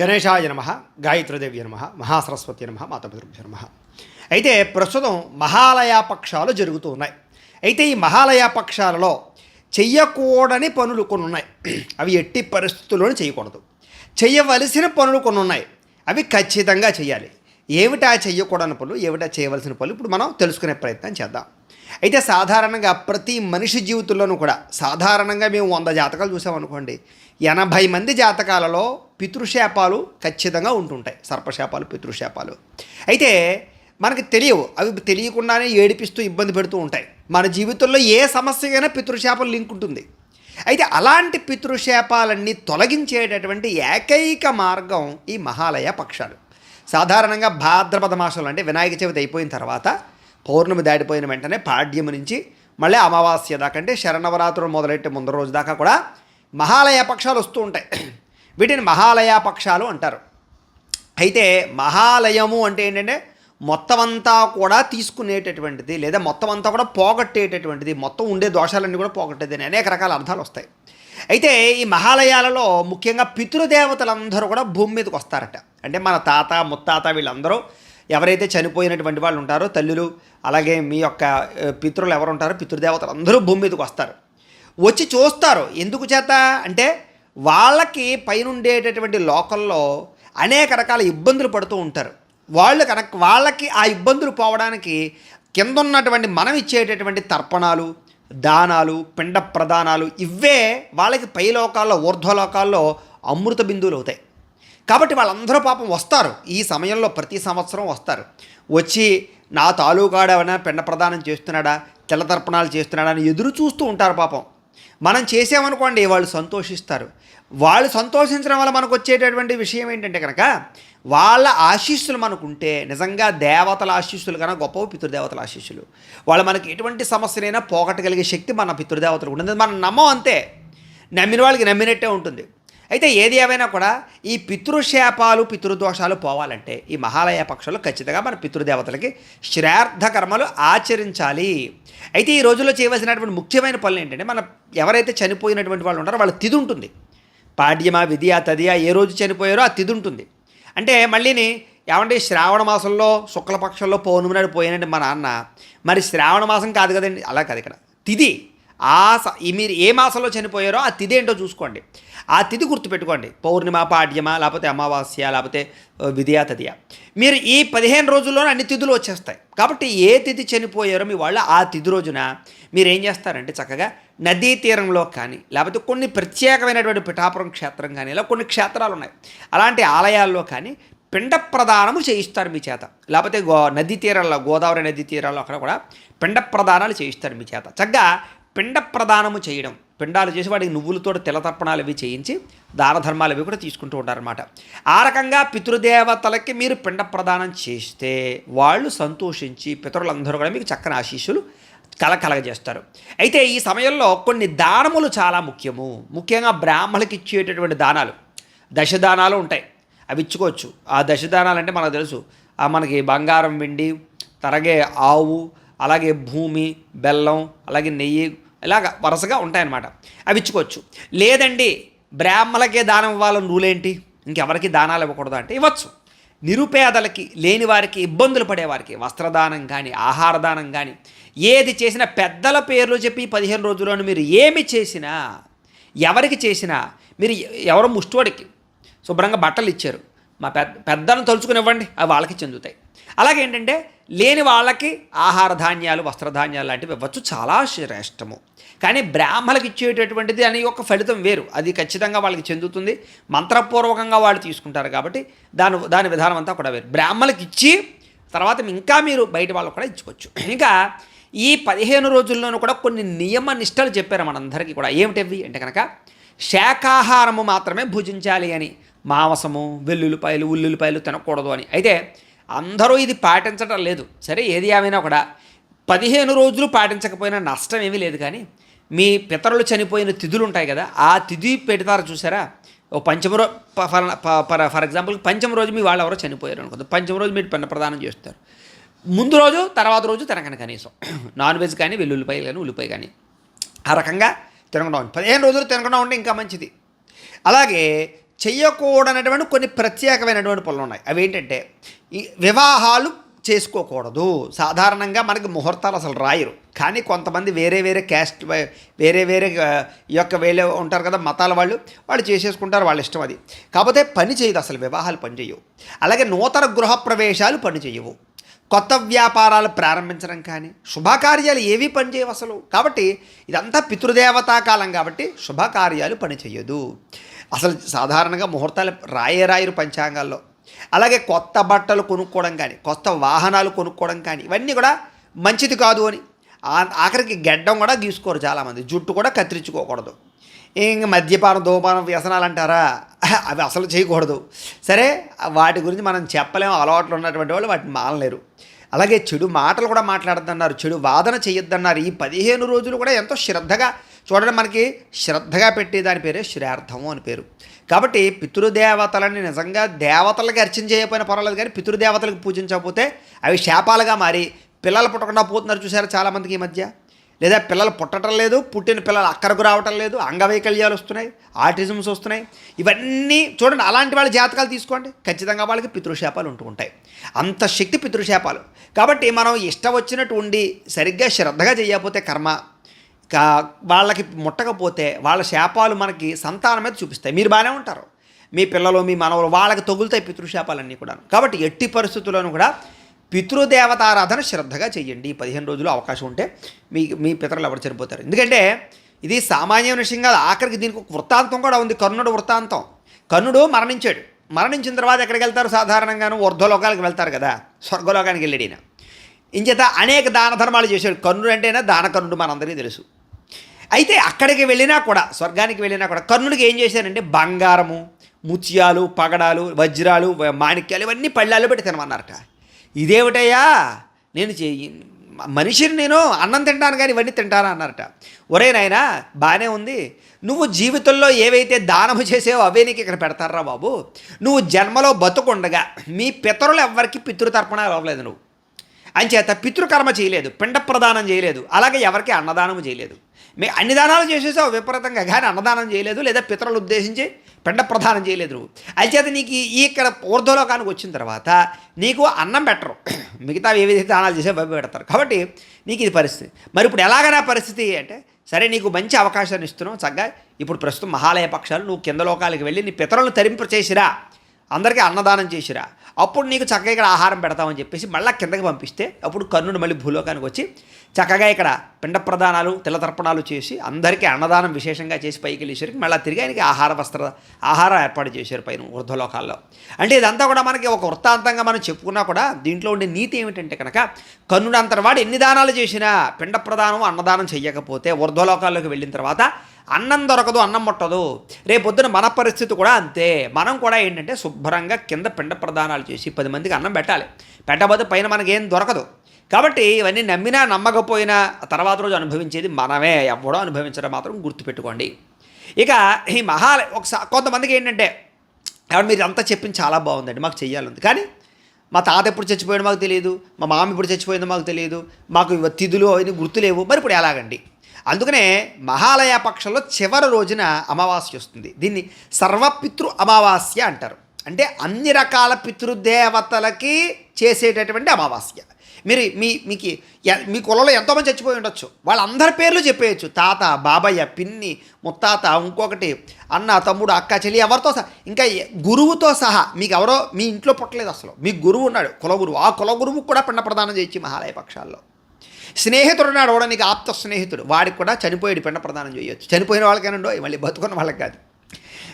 గణేశాయ నమ గాయత్రీదేవి నమ మహాసరస్వతి నమ మాతాపితృభ్య నమ. అయితే ప్రస్తుతం మహాలయ పక్షాలు జరుగుతూ ఉన్నాయి. అయితే ఈ మహాలయ పక్షాలలో చెయ్యకూడని పనులు కొన్ని ఉన్నాయి. అవి ఎట్టి పరిస్థితుల్లోనూ చేయకూడదు చేయవలసిన పనులు కొన్ని ఉన్నాయి. అవి ఖచ్చితంగా చేయాలి ఏమిటా చెయ్యకూడని పనులు? ఏమిటా చేయవలసిన పనులు? ఇప్పుడు మనం తెలుసుకునే ప్రయత్నం చేద్దాం. అయితే సాధారణంగా ప్రతి మనిషి జీవితంలోనూ కూడా సాధారణంగా మేము వంద జాతకాలు చూసామనుకోండి ఎనభై మంది జాతకాలలో పితృశాపాలు ఖచ్చితంగా ఉంటుంటాయి. సర్పశాపాలు పితృశాపాలు. అయితే మనకి తెలియవు. అవి తెలియకుండానే ఏడిపిస్తూ ఇబ్బంది పెడుతూ ఉంటాయి. మన జీవితంలో ఏ సమస్యకైనా పితృశాపం లింక్ ఉంటుంది. అయితే అలాంటి పితృశాపాలన్నీ తొలగించేటటువంటి ఏకైక మార్గం ఈ మహాలయ పక్షాలు. సాధారణంగా భాద్రపద మాసంలో అంటే వినాయక చవితి అయిపోయిన తర్వాత పౌర్ణమి దాటిపోయిన వెంటనే పాడ్యము నుంచి మళ్ళీ అమావాస్య దాకా అంటే శరణవరాత్రులు మొదలెట్టే ముందు రోజు దాకా కూడా మహాలయ పక్షాలు వస్తూ ఉంటాయి. వీటిని మహాలయ పక్షాలు అంటారు. అయితే మహాలయము అంటే ఏంటంటే మొత్తం అంతా కూడా తీసుకునేటటువంటిది లేదా మొత్తం అంతా కూడా పోగొట్టేటటువంటిది మొత్తం ఉండే దోషాలన్నీ కూడా పోగొట్టేది అని అనేక రకాల అర్థాలు వస్తాయి. అయితే ఈ మహాలయాలలో ముఖ్యంగా పితృదేవతలందరూ కూడా భూమి మీదకి వస్తారట. అంటే మన తాత ముత్తాత వీళ్ళందరూ ఎవరైతే చనిపోయినటువంటి వాళ్ళు ఉంటారో తల్లులు అలాగే మీ యొక్క పితృలు ఎవరు ఉంటారో పితృదేవతలు అందరూ భూమి మీదకి వస్తారు. వచ్చి చూస్తారు. ఎందుకు చేత? అంటే వాళ్ళకి పైనుండేటటువంటి లోకల్లో అనేక రకాల ఇబ్బందులు పడుతూ ఉంటారు. వాళ్ళు కనుక వాళ్ళకి ఆ ఇబ్బందులు పోవడానికి కింద ఉన్నటువంటి మనం ఇచ్చేటటువంటి తర్పణాలు దానాలు పిండ ప్రదానాలు ఇవే వాళ్ళకి పై లోకాల్లో ఊర్ధ్వలోకాల్లో అమృత బిందువులు అవుతాయి. కాబట్టి వాళ్ళందరూ పాపం వస్తారు. ఈ సమయంలో ప్రతి సంవత్సరం వస్తారు. వచ్చి నా తాలూకాడేమైనా పిండ ప్రదానం చేస్తున్నాడా? తెల్లతర్పణాలు చేస్తున్నాడా? అని ఎదురు చూస్తూ ఉంటారు పాపం. మనం చేసామనుకోండి వాళ్ళు సంతోషిస్తారు. వాళ్ళు సంతోషించడం వల్ల మనకు వచ్చేటటువంటి విషయం ఏంటంటే కనుక వాళ్ళ ఆశీస్సులు మనకుంటే నిజంగా దేవతల ఆశీస్సులు కన్నా గొప్ప పితృదేవతల ఆశీస్సులు. వాళ్ళు మనకి ఎటువంటి సమస్యలైనా పోగొట్టగలిగే శక్తి మన పితృదేవతలకు ఉంటుంది మనం నమ్మం అంతే. నమ్మిన వాళ్ళకి నమ్మినట్టే ఉంటుంది. అయితే ఏది ఏమైనా కూడా ఈ పితృశాపాలు పితృదోషాలు పోవాలంటే ఈ మహాలయ పక్షులు ఖచ్చితంగా మన పితృదేవతలకి శ్రార్థ కర్మలు ఆచరించాలి. అయితే ఈ రోజుల్లో చేయవలసినటువంటి ముఖ్యమైన పనులు ఏంటంటే మన ఎవరైతే చనిపోయినటువంటి వాళ్ళు ఉంటారో వాళ్ళ తిది ఉంటుంది. పాడ్యమా విధియా తదియా ఏ రోజు చనిపోయారో ఆ తిది ఉంటుంది. అంటే మళ్ళీని ఏమంటే శ్రావణ మాసంలో శుక్లపక్షంలో పౌర్ణమి నాడు పోయినండి మా నాన్న. మరి శ్రావణ మాసం కాదు కదండి అలా కాదు ఇక్కడ. తిది. ఆ ఈ మీరు ఏ మాసంలో చనిపోయారో ఆ తిథి ఏంటో చూసుకోండి. ఆ తిథి గుర్తుపెట్టుకోండి. పౌర్ణిమ పాడ్యమ లేకపోతే అమావాస్య లేకపోతే ఆ, విధియా మీరు ఈ పదిహేను రోజుల్లోనే అన్ని తిథులు వచ్చేస్తాయి. కాబట్టి ఏ తిథి చనిపోయారో మీ వాళ్ళు ఆ తిథి రోజున మీరు ఏం చేస్తారంటే చక్కగా నదీ తీరంలో కానీ లేకపోతే కొన్ని ప్రత్యేకమైనటువంటి పిఠాపురం క్షేత్రం కానీ ఇలా కొన్ని క్షేత్రాలు ఉన్నాయి. అలాంటి ఆలయాల్లో కానీ పిండ ప్రదానము చేయిస్తారు మీ చేత. లేకపోతే గో నదీ తీరాల్లో గోదావరి నదీ తీరాల్లో అక్కడ కూడా పిండ ప్రదానాలు చేయిస్తారు మీ చేత. చక్కగా పిండ ప్రదానము చేయడం. పిండాలు చేసి వాడికి నువ్వులతో తిలతర్పణాలు అవి చేయించి దాన ధర్మాలు అవి కూడా తీసుకుంటూ ఉంటారనమాట ఆ రకంగా పితృదేవతలకి మీరు పిండ ప్రదానం చేస్తే వాళ్ళు సంతోషించి పితరులందరూ కూడా మీకు చక్కని ఆశీస్సులు కలకలగజేస్తారు అయితే ఈ సమయంలో కొన్ని దానములు చాలా ముఖ్యము. ముఖ్యంగా బ్రాహ్మణులకి ఇచ్చేటటువంటి దానాలు. దశదానాలు ఉంటాయి. అవి ఇచ్చుకోవచ్చు. ఆ దశదానాలు అంటే మనకు తెలుసు. ఆ మనకి బంగారం వెండి తరగే ఆవు అలాగే భూమి బెల్లం అలాగే నెయ్యి ఇలాగ వరుసగా ఉంటాయన్నమాట. అవి ఇచ్చుకోవచ్చు. లేదండి బ్రాహ్మణులకే దానం ఇవ్వాలని ఏంటి? ఇంకెవరికి దానాలు ఇవ్వకూడదు అంటే ఇవ్వచ్చు. నిరుపేదలకి లేని వారికి ఇబ్బందులు పడేవారికి వస్త్రదానం కానీ ఆహార దానం కానీ ఏది చేసినా పెద్దల పేర్లు చెప్పి పదిహేను రోజుల్లోనూ మీరు ఏమి చేసినా ఎవరికి చేసినా మీరు ఎవరో ముష్టివాడికి శుభ్రంగా బట్టలు ఇచ్చారు. మా పెద్ద పెద్దలను తలుచుకునివ్వండి అవి వాళ్ళకి చెందుతాయి. అలాగే ఏంటంటే లేని వాళ్ళకి ఆహార ధాన్యాలు వస్త్రధాన్యాలు లాంటివి ఇవ్వచ్చు. చాలా శ్రేష్టము. కానీ బ్రాహ్మణులకు ఇచ్చేటటువంటిది అనే ఒక ఫలితం వేరు. అది ఖచ్చితంగా వాళ్ళకి చెందుతుంది. మంత్రపూర్వకంగా వాళ్ళు తీసుకుంటారు కాబట్టి దాని దాని విధానం అంతా కూడా వేరు. బ్రాహ్మణులకు ఇచ్చి తర్వాత ఇంకా మీరు బయట వాళ్ళకు కూడా ఇచ్చుకోవచ్చు. ఇంకా ఈ పదిహేను రోజుల్లోనూ కూడా కొన్ని నియమ నిష్టలు చెప్పారు మనందరికీ కూడా. ఏమిటవి అంటే కనుక శాకాహారము మాత్రమే భుజించాలి అని. మాంసము వెల్లుల్లిపాయలు ఉల్లుల్లిపాయలు తినకూడదు అని. అయితే అందరూ ఇది పాటించడం లేదు. సరే ఏది ఏమైనా కూడా పదిహేను రోజులు పాటించకపోయినా నష్టం ఏమీ లేదు కానీ మీ పితరులు చనిపోయిన తిథులు ఉంటాయి కదా ఆ తిథి పెడతారు చూసారా? ఓ పంచమ రోజు ప- ఫర్- ఫర్ ఎగ్జాంపుల్ పంచమ రోజు మీ వాళ్ళు ఎవరో చనిపోయారు అనుకుంది. పంచమ రోజు మీరు పిన్న ప్రదానం చేస్తారు. ముందు రోజు తర్వాత రోజు తినకండి కనీసం. నాన్ వెజ్ కానీ వెల్లుల్లిపాయలు కానీ ఉల్లిపాయ కానీ. ఆ రకంగా తినకుండా ఉంది పదిహేను రోజులు తినకుండా ఉంటే ఇంకా మంచిది. అలాగే చేయకూడనటువంటి కొన్ని ప్రత్యేకమైనటువంటి పనులు ఉన్నాయి. అవి ఏంటంటే ఈ వివాహాలు చేసుకోకూడదు. సాధారణంగా మనకి ముహూర్తాలు అసలు రాయరు. కానీ కొంతమంది వేరే వేరే క్యాస్ట్ వేరే వేరే యొక్క వేరే ఉంటారు కదా మతాల వాళ్ళు. వాళ్ళు చేసేసుకుంటారు వాళ్ళ ఇష్టం అది. కాకపోతే పని చేయదు అసలు వివాహాలు పని చేయవు. అలాగే నూతన గృహప్రవేశాలు పని చేయవు. కొత్త వ్యాపారాలు ప్రారంభించడం కానీ శుభకార్యాలు ఏవి పనిచేయవు అసలు. కాబట్టి ఇదంతా పితృదేవతా కాలం కాబట్టి శుభకార్యాలు పనిచేయదు అసలు సాధారణంగా ముహూర్తాలు రాయే రాయరు పంచాంగాల్లో. అలాగే కొత్త బట్టలు కొనుక్కోవడం కానీ కొత్త వాహనాలు కొనుక్కోవడం కానీ ఇవన్నీ కూడా మంచిది కాదు అని. ఆ- ఆఖరికి గెడ్డం కూడా గీసుకోరు చాలామంది. జుట్టు కూడా కత్తిరించుకోకూడదు. ఇంక మద్యపానం దూపానం వ్యసనాలు అంటారా? అవి అసలు చేయకూడదు. సరే వాటి గురించి మనం చెప్పలేము. అలవాట్లు ఉన్నటువంటి వాళ్ళు వాటిని మానలేరు. అలాగే చెడు మాటలు కూడా మాట్లాడద్దన్నారు. చెడు వాదన చేయొద్దన్నారు. ఈ పదిహేను రోజులు కూడా ఎంతో శ్రద్ధగా చూడండి మనకి శ్రద్ధగా పెట్టే దాని పేరే శ్రార్థము అని పేరు. కాబట్టి పితృదేవతలని నిజంగా దేవతలకి అర్చన చేయకపోయినా పర్వాలేదు కానీ పితృదేవతలకు పూజించకపోతే అవి శాపాలుగా మారి పిల్లలు పుట్టకుండా పోతున్నారు చూసారు చాలామందికి ఈ మధ్య? లేదా పిల్లలు పుట్టడం లేదు పుట్టిన పిల్లలు అక్కడకు రావటం లేదు అంగవైకల్యాలు వస్తున్నాయి ఆటిజమ్స్ వస్తున్నాయి. ఇవన్నీ చూడండి అలాంటి వాళ్ళ జాతకాలు తీసుకోండి. ఖచ్చితంగా వాళ్ళకి పితృశాపాలు ఉంటూ ఉంటాయి. అంత శక్తి పితృశాపాలు. కాబట్టి మనం ఇష్టం వచ్చినట్టు ఉండి సరిగ్గా శ్రద్ధగా చేయకపోతే కర్మ కా వాళ్ళకి ముట్టకపోతే వాళ్ళ శాపాలు మనకి సంతానం మీద చూపిస్తాయి. మీరు బాగానే ఉంటారు. మీ పిల్లలు మీ మనవలు వాళ్ళకి తగులుతాయి పితృశాపాలన్నీ కూడా కాబట్టి ఎట్టి పరిస్థితుల్లోనూ కూడా పితృదేవతారాధన శ్రద్ధగా చేయండి. ఈ పదిహేను రోజులు అవకాశం ఉంటే మీ మీ పితరులు ఎవరు చనిపోతారు? ఎందుకంటే ఇది సామాన్య విషయం కాదు. ఆఖరికి దీనికి ఒక వృత్తాంతం కూడా ఉంది. కర్ణుడు వృత్తాంతం. కర్ణుడు మరణించాడు. మరణించిన తర్వాత ఎక్కడికి వెళ్తారు? సాధారణంగాను ఊర్ధ్వలోకాలకు వెళ్తారు కదా. స్వర్గలోకానికి వెళ్ళాడు ఈయన. ఇంచేత అనేక దాన ధర్మాలు చేశాడు. కర్ణుడు అంటేనే దాన కర్ణుడు మనందరికీ తెలుసు. అయితే అక్కడికి వెళ్ళినా కూడా స్వర్గానికి వెళ్ళినా కూడా కర్ణుడికి ఏం చేశారంటే బంగారము ముత్యాలు పగడాలు వజ్రాలు మాణిక్యాలు ఇవన్నీ పళ్ళాలు పెట్టి తినమన్నారట. ఇదేమిటయ్యా? నేను చే మనిషిని నేను అన్నం తింటాను కానీ ఇవన్నీ తింటాను అన్నారట. ఒరే నాయనా బాగానే ఉంది. నువ్వు జీవితంలో ఏవైతే దానము చేసావో అవే నీకు ఇక్కడ పెడతారా బాబు? నువ్వు జన్మలో బతుకుండగా మీ పితరులు ఎవ్వరికి పితృతర్పణాలు అవ్వలేదు నువ్వు. అంచేత పితృకర్మ చేయలేదు పిండ ప్రదానం చేయలేదు అలాగే ఎవరికి అన్నదానం చేయలేదు. మీ అన్ని దానాలు చేసేసావు విపరీతంగా. కానీ అన్నదానం చేయలేదు లేదా పితరులు ఉద్దేశించి పిండ ప్రధానం చేయలేదు. నువ్వు నీకు ఈ- ఇక్కడ ఊర్ధ్వలోకానికి వచ్చిన తర్వాత నీకు అన్నం పెట్టరు. మిగతా ఏవైతే దానాలు చేసే బబ్బి పెడతారు. కాబట్టి నీకు ఇది పరిస్థితి. మరి ఇప్పుడు ఎలాగైనా పరిస్థితి అంటే సరే నీకు మంచి అవకాశాన్ని ఇస్తున్నావు చక్కగా ఇప్పుడు ప్రస్తుతం మహాలయ పక్షాలు నువ్వు కింద లోకాలకు వెళ్ళి నీ పితరులను తరింప చేసిరా అందరికీ అన్నదానం చేసిరా. అప్పుడు నీకు చక్కగా ఇక్కడ ఆహారం పెడతామని చెప్పేసి మళ్ళీ కిందకి పంపిస్తే అప్పుడు కర్ణుడు మళ్ళీ భూలోకానికి వచ్చి చక్కగా ఇక్కడ పిండ ప్రదానాలు తిలతర్పణాలు చేసి అందరికీ అన్నదానం విశేషంగా చేసి పైకి వెళ్ళేసరికి మళ్ళీ తిరిగి ఆయనకి ఆహార వస్త్ర ఆహారం ఏర్పాటు చేశారు పైన వృద్ధలోకాల్లో. అంటే ఇదంతా కూడా మనకి ఒక వృత్తాంతంగా మనం చెప్పుకున్నా కూడా దీంట్లో ఉండే నీతి ఏమిటంటే కనుక కర్ణుడు అంతటి ఎన్ని దానాలు చేసినా పిండ ప్రదానం అన్నదానం చేయకపోతే వృద్ధలోకాల్లోకి వెళ్ళిన తర్వాత అన్నం దొరకదు అన్నం ముట్టదు. రేపొద్దున మన పరిస్థితి కూడా అంతే. మనం కూడా ఏంటంటే శుభ్రంగా కింద పిండ ప్రదానాలు చేసి పది మందికి అన్నం పెట్టాలి. పెట్టబోతే పైన మనకేం దొరకదు. కాబట్టి ఇవన్నీ నమ్మినా నమ్మకపోయినా తర్వాత రోజు అనుభవించేది మనమే. ఎవడో అనుభవించడం మాత్రం గుర్తుపెట్టుకోండి. ఇక ఈ మహాలయ ఒకసారి కొంతమందికి ఏంటంటే ఎవరు మీరు అంతా చెప్పింది చాలా బాగుందండి మాకు చెయ్యాలంది కానీ మా తాత ఎప్పుడు చచ్చిపోయాడో మాకు తెలియదు మా మామ ఇప్పుడు చచ్చిపోయిందో మాకు తెలియదు మాకు తిథులు అవన్నీ గుర్తులేవు. మరి ఇప్పుడు ఎలాగండి? అందుకనే మహాలయ పక్షంలో చివరి రోజున అమావాస్య వస్తుంది. దీన్ని సర్వపితృ అమావాస్య అంటారు. అంటే అన్ని రకాల పితృదేవతలకి చేసేటటువంటి అమావాస్య. మీరు మీ మీకు ఎ- మీ కులంలో ఎంతోమంది చచ్చిపోయి ఉండొచ్చు. వాళ్ళందరి పేర్లు చెప్పేయచ్చు. తాత బాబయ్య పిన్ని ముత్తాత ఇంకొకటి అన్న తమ్ముడు అక్క చెల్లి ఎవరితో సహా. ఇంకా గురువుతో సహా మీకు ఎవరో మీ ఇంట్లో పుట్టలేదు అసలు. మీ గురువు ఉన్నాడు. కులగురువు ఆ కులగురువుకు కూడా పిండ ప్రదానం చేయొచ్చు మహాలయ పక్షాల్లో. స్నేహితుడు ఉన్నాడు కూడా నీకు ఆప్త స్నేహితుడు. వాడికి కూడా చనిపోయాడు పిండ ప్రదానం చేయొచ్చు. చనిపోయిన వాళ్ళకేనండో మళ్ళీ బతుకున్న వాళ్ళకి కాదు.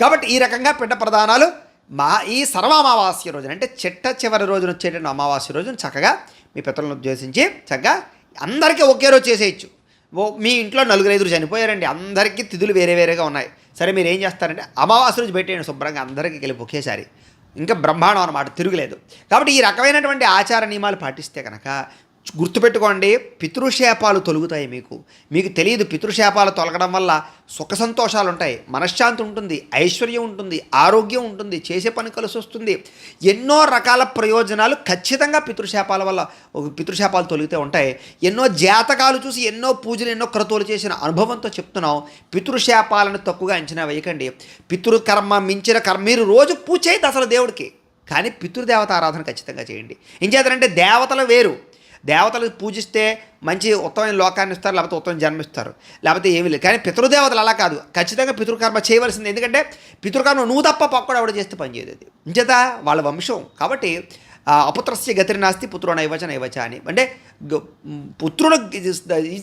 కాబట్టి ఈ రకంగా పిండ ప్రదానాలు మా ఈ సర్వ అమావాస్య రోజున అంటే చిట్ట చివరి రోజున వచ్చేటువంటి అమావాస్య రోజున చక్కగా మీ పితరులను ఉద్దేశించి చక్కగా అందరికీ ఒకే రోజు చేసేయచ్చు. ఓ మీ ఇంట్లో నలుగురు ఐదుగురు చనిపోయారండి. అందరికీ తిథులు వేరే వేరేగా ఉన్నాయి. సరే మీరు ఏం చేస్తారంటే అమావాస్య రోజు పెట్టేయండి శుభ్రంగా అందరికీ కలిపి ఒకేసారి. ఇంకా బ్రహ్మాండం అనమాట తిరుగులేదు. కాబట్టి ఈ రకమైనటువంటి ఆచార నియమాలు పాటిస్తే కనుక గుర్తుపెట్టుకోండి పితృశాపాలు తొలుగుతాయి మీకు. మీకు తెలియదు పితృశాపాలు తొలగడం వల్ల సుఖ సంతోషాలు ఉంటాయి మనశ్శాంతి ఉంటుంది ఐశ్వర్యం ఉంటుంది ఆరోగ్యం ఉంటుంది చేసే పని కలిసి వస్తుంది. ఎన్నో రకాల ప్రయోజనాలు ఖచ్చితంగా పితృశాపాల వల్ల ఒక పితృశాపాలు తొలిగితే ఉంటాయి. ఎన్నో జాతకాలు చూసి ఎన్నో పూజలు ఎన్నో క్రతువులు చేసిన అనుభవంతో చెప్తున్నాం పితృశాపాలను తక్కువగా అంచనా వేయకండి. పితృకర్మ మించిన కర్మ మీరు రోజు పూజ చేయదు అసలు దేవుడికి కానీ పితృదేవత ఆరాధన ఖచ్చితంగా చేయండి. ఏం చేస్తారంటే దేవతలు వేరు. దేవతలకు పూజిస్తే మంచి ఉత్తమైన లోకాన్ని ఇస్తారు లేకపోతే ఉత్తమం జన్మిస్తారు లేకపోతే ఏమీ లేదు. కానీ పితృదేవతలు అలా కాదు. ఖచ్చితంగా పితృకర్మ చేయవలసింది. ఎందుకంటే పితృకర్మ నువ్వు తప్ప పక్కడు ఎవడ చేస్తే పని చేయదు అది. ఇంచేత వాళ్ళ వంశం. కాబట్టి అపుత్రస్య గతిరి నాస్తి పుత్రుడు నైవచ నైవచ అని. అంటే పుత్రుడు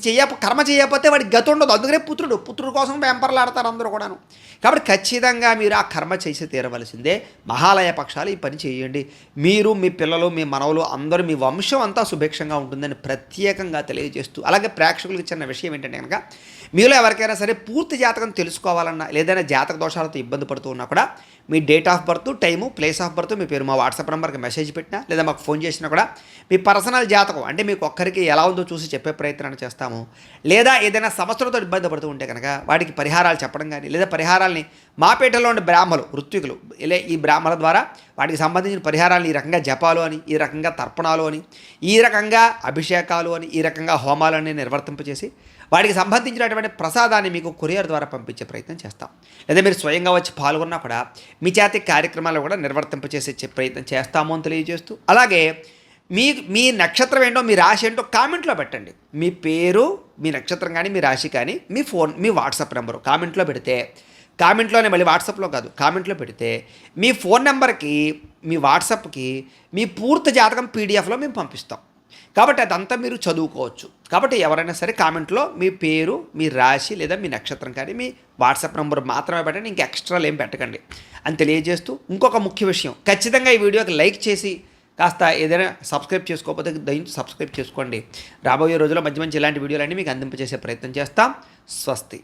చేయ కర్మ చేయకపోతే వాడికి గతి ఉండదు. అందుకనే పుత్రుడు పుత్రుడు కోసం వెంపర్లాడతారు అందరూ కూడాను. కాబట్టి ఖచ్చితంగా మీరు ఆ కర్మ చేసి తీరవలసిందే. మహాలయ పక్షాలు ఈ పని చేయండి. మీరు మీ పిల్లలు మీ మనవలు అందరూ మీ వంశం అంతా సుభిక్షంగా ఉంటుందని ప్రత్యేకంగా తెలియజేస్తూ అలాగే ప్రేక్షకులకు చిన్న విషయం ఏంటంటే కనుక మీలో ఎవరికైనా సరే పూర్తి జాతకం తెలుసుకోవాలన్నా లేదైనా జాతక దోషాలతో ఇబ్బంది పడుతూ ఉన్నా కూడా మీ date of birth time place of birth మీ పేరు మా వాట్సాప్ నెంబర్కి మెసేజ్ పెట్టినా లేదా మాకు ఫోన్ చేసినా కూడా మీ పర్సనల్ జాతకం అంటే మీకు ఒక్కరికి ఎలా ఉందో చూసి చెప్పే ప్రయత్నాన్ని చేస్తాము. లేదా ఏదైనా సమస్యలతో ఇబ్బంది పడుతూ ఉంటే కనుక వాటికి పరిహారాలు చెప్పడం కానీ లేదా పరిహారాల్ని మా పేటలో ఉండే బ్రాహ్మలు ఋత్వికులు ఇలా ఈ బ్రాహ్మల ద్వారా వాటికి సంబంధించిన పరిహారాలు ఈ రకంగా జపాలు అని ఈ రకంగా తర్పణాలు అని ఈ రకంగా అభిషేకాలు అని ఈ రకంగా హోమాలు అని నిర్వర్తింపచేసి వాటికి సంబంధించినటువంటి ప్రసాదాన్ని మీకు కొరియర్ ద్వారా పంపించే ప్రయత్నం చేస్తాం. లేదా మీరు స్వయంగా వచ్చి పాల్గొన్నా కూడా మీ చేతి కార్యక్రమాలు కూడా నిర్వర్తింపచేసే ప్రయత్నం చేస్తాము అని తెలియజేస్తూ అలాగే మీ మీ నక్షత్రం ఏంటో మీ రాశి ఏంటో కామెంట్లో పెట్టండి. మీ పేరు మీ నక్షత్రం కానీ మీ రాశి కానీ మీ ఫోన్ మీ వాట్సాప్ నెంబరు కామెంట్లో పెడితే కామెంట్లోనే మళ్ళీ వాట్సాప్లో కాదు కామెంట్లో పెడితే మీ ఫోన్ నెంబర్కి మీ వాట్సాప్కి మీ పూర్తి జాతకం పీడిఎఫ్లో మేము పంపిస్తాం. కాబట్టి అదంతా మీరు చదువుకోవచ్చు. కాబట్టి ఎవరైనా సరే కామెంట్లో మీ పేరు మీ రాశి లేదా మీ నక్షత్రం కానీ మీ వాట్సాప్ నెంబర్ మాత్రమే పెట్టండి ఇంకా ఎక్స్ట్రాలు ఏం పెట్టకండి. అని తెలియజేస్తూ ఇంకొక ముఖ్య విషయం. ఖచ్చితంగా ఈ వీడియోకి లైక్ చేసి కాస్త ఏదైనా సబ్స్క్రైబ్ చేసుకోకపోతే దయచేసి సబ్స్క్రైబ్ చేసుకోండి. రాబోయే రోజుల్లో మంచి మంచి ఇలాంటి వీడియోలన్నీ మీకు అందింపజేసే ప్రయత్నం చేస్తాం. స్వస్తి.